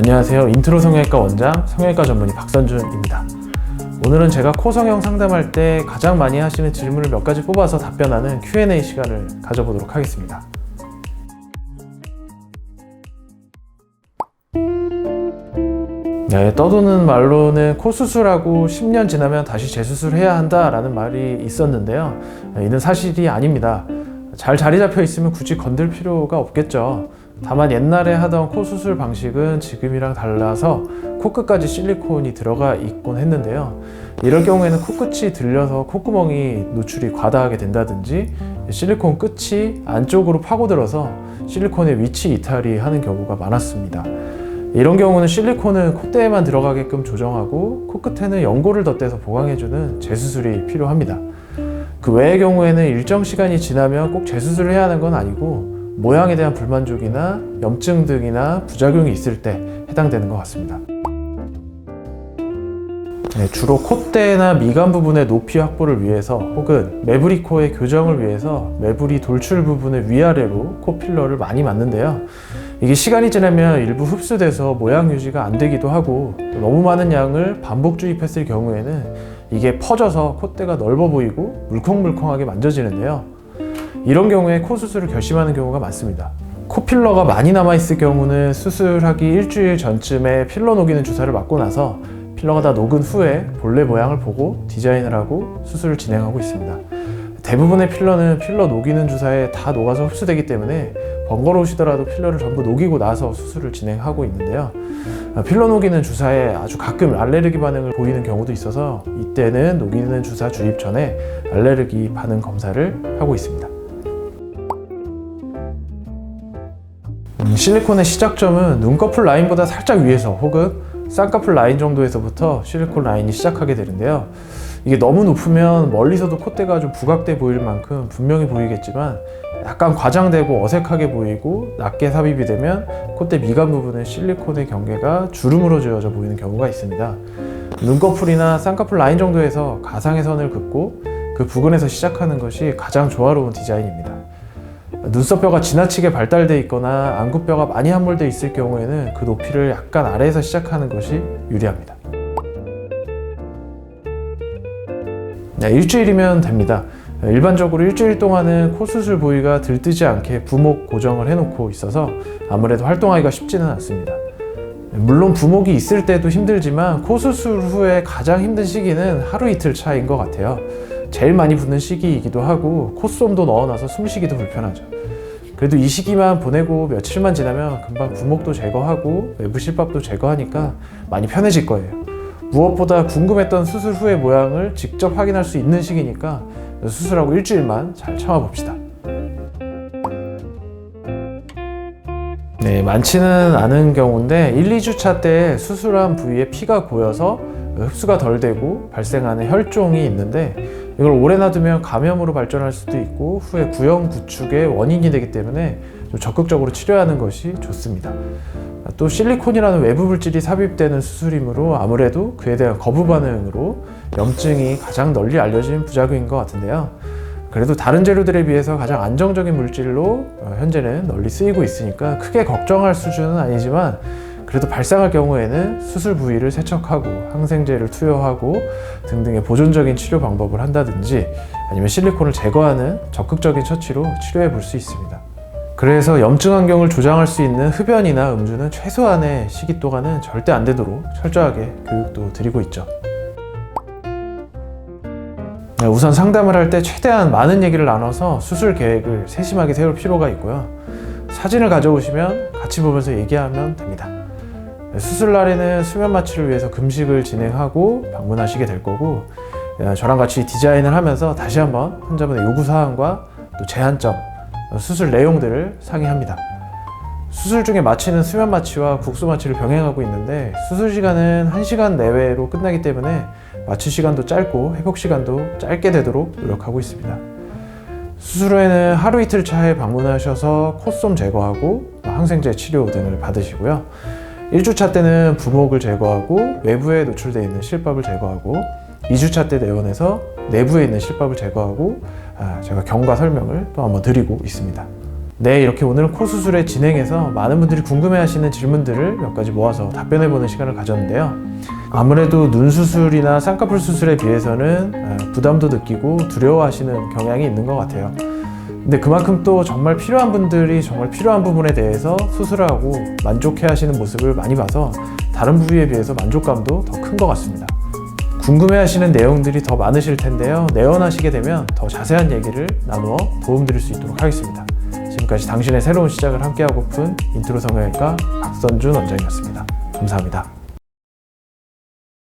안녕하세요. 인트로 성형외과 원장, 성형외과 전문의 박선준입니다. 오늘은 제가 코 성형 상담할 때 가장 많이 하시는 질문을 몇 가지 뽑아서 답변하는 Q&A 시간을 가져보도록 하겠습니다. 네, 떠도는 말로는 코 수술하고 10년 지나면 다시 재수술해야 한다라는 말이 있었는데요. 네, 이는 사실이 아닙니다. 잘 자리 잡혀 있으면 굳이 건들 필요가 없겠죠. 다만 옛날에 하던 코 수술 방식은 지금이랑 달라서 코끝까지 실리콘이 들어가 있곤 했는데요. 이럴 경우에는 코끝이 들려서 콧구멍이 노출이 과다하게 된다든지 실리콘 끝이 안쪽으로 파고들어서 실리콘의 위치 이탈이 하는 경우가 많았습니다. 이런 경우는 실리콘은 콧대에만 들어가게끔 조정하고 코끝에는 연고를 덧대서 보강해주는 재수술이 필요합니다. 그 외의 경우에는 일정 시간이 지나면 꼭 재수술을 해야 하는 건 아니고 모양에 대한 불만족이나 염증 등이나 부작용이 있을 때 해당되는 것 같습니다. 네, 주로 콧대나 미간 부분의 높이 확보를 위해서 혹은 매부리 코의 교정을 위해서 매부리 돌출 부분의 위아래로 코 필러를 많이 맞는데요. 이게 시간이 지나면 일부 흡수돼서 모양 유지가 안 되기도 하고 또 너무 많은 양을 반복 주입했을 경우에는 이게 퍼져서 콧대가 넓어 보이고 물컹물컹하게 만져지는데요. 이런 경우에 코 수술을 결심하는 경우가 많습니다. 코 필러가 많이 남아있을 경우는 수술하기 일주일 전쯤에 필러 녹이는 주사를 맞고 나서 필러가 다 녹은 후에 본래 모양을 보고 디자인을 하고 수술을 진행하고 있습니다. 대부분의 필러는 필러 녹이는 주사에 다 녹아서 흡수되기 때문에 번거로우시더라도 필러를 전부 녹이고 나서 수술을 진행하고 있는데요. 필러 녹이는 주사에 아주 가끔 알레르기 반응을 보이는 경우도 있어서 이때는 녹이는 주사 주입 전에 알레르기 반응 검사를 하고 있습니다. 음, 실리콘의 시작점은 눈꺼풀 라인보다 살짝 위에서 혹은 쌍꺼풀 라인 정도에서부터 실리콘 라인이 시작하게 되는데요. 이게 너무 높으면 멀리서도 콧대가 좀 부각돼 보일 만큼 분명히 보이겠지만 약간 과장되고 어색하게 보이고 낮게 삽입이 되면 콧대 미간 부분의 실리콘의 경계가 주름으로 지어져 보이는 경우가 있습니다. 눈꺼풀이나 쌍꺼풀 라인 정도에서 가상의 선을 긋고 그 부근에서 시작하는 것이 가장 조화로운 디자인입니다. 눈썹뼈가 지나치게 발달돼 있거나 안구뼈가 많이 함몰돼 있을 경우에는 그 높이를 약간 아래에서 시작하는 것이 유리합니다. 네, 일주일이면 됩니다. 일반적으로 일주일 동안은 코 수술 부위가 들뜨지 않게 부목 고정을 해놓고 있어서 아무래도 활동하기가 쉽지는 않습니다. 물론 부목이 있을 때도 힘들지만 코 수술 후에 가장 힘든 시기는 하루 이틀 차이인 것 같아요. 제일 많이 붓는 시기이기도 하고 콧솜도 넣어놔서 숨쉬기도 불편하죠. 그래도 이 시기만 보내고 며칠만 지나면 금방 부목도 제거하고 외부 실밥도 제거하니까 많이 편해질 거예요. 무엇보다 궁금했던 수술 후의 모양을 직접 확인할 수 있는 시기니까 수술하고 일주일만 잘 참아봅시다. 네, 많지는 않은 경우인데 1, 2주차 때 수술한 부위에 피가 고여서 흡수가 덜 되고 발생하는 혈종이 있는데 이걸 오래 놔두면 감염으로 발전할 수도 있고 후에 구형 구축의 원인이 되기 때문에 좀 적극적으로 치료하는 것이 좋습니다. 또 실리콘이라는 외부 물질이 삽입되는 수술이므로 아무래도 그에 대한 거부 반응으로 염증이 가장 널리 알려진 부작용인 것 같은데요. 그래도 다른 재료들에 비해서 가장 안정적인 물질로 현재는 널리 쓰이고 있으니까 크게 걱정할 수준은 아니지만 그래도 발생할 경우에는 수술 부위를 세척하고 항생제를 투여하고 등등의 보존적인 치료 방법을 한다든지 아니면 실리콘을 제거하는 적극적인 처치로 치료해 볼 수 있습니다. 그래서 염증 환경을 조장할 수 있는 흡연이나 음주는 최소한의 시기 동안은 절대 안 되도록 철저하게 교육도 드리고 있죠. 네, 우선 상담을 할 때 최대한 많은 얘기를 나눠서 수술 계획을 세심하게 세울 필요가 있고요. 사진을 가져오시면 같이 보면서 얘기하면 됩니다. 네, 수술 날에는 수면 마취를 위해서 금식을 진행하고 방문하시게 될 거고 예, 저랑 같이 디자인을 하면서 다시 한번 환자분의 요구 사항과 또 제한점, 수술 내용들을 상의합니다. 수술 중에 마취는 수면 마취와 국소 마취를 병행하고 있는데 수술 시간은 1시간 내외로 끝나기 때문에 마취 시간도 짧고 회복 시간도 짧게 되도록 노력하고 있습니다. 수술 후에는 하루 이틀 차에 방문하셔서 콧솜 제거하고 항생제 치료 등을 받으시고요. 1주차 때는 부목을 제거하고 외부에 노출되어 있는 실밥을 제거하고 2주차 때 내원해서 내부에 있는 실밥을 제거하고 아, 제가 경과 설명을 또 한번 드리고 있습니다. 네, 이렇게 오늘 코 수술에 진행해서 많은 분들이 궁금해하시는 질문들을 몇 가지 모아서 답변해보는 시간을 가졌는데요. 아무래도 눈 수술이나 쌍꺼풀 수술에 비해서는 어, 부담도 느끼고 두려워하시는 경향이 있는 것 같아요. 근데 그만큼 또 정말 필요한 분들이 정말 필요한 부분에 대해서 수술하고 만족해 하시는 모습을 많이 봐서 다른 부위에 비해서 만족감도 더 큰 것 같습니다. 궁금해 하시는 내용들이 더 많으실 텐데요. 내원하시게 되면 더 자세한 얘기를 나누어 도움드릴 수 있도록 하겠습니다. 지금까지 당신의 새로운 시작을 함께하고픈 인트로 성형외과 박선준 원장이었습니다. 감사합니다.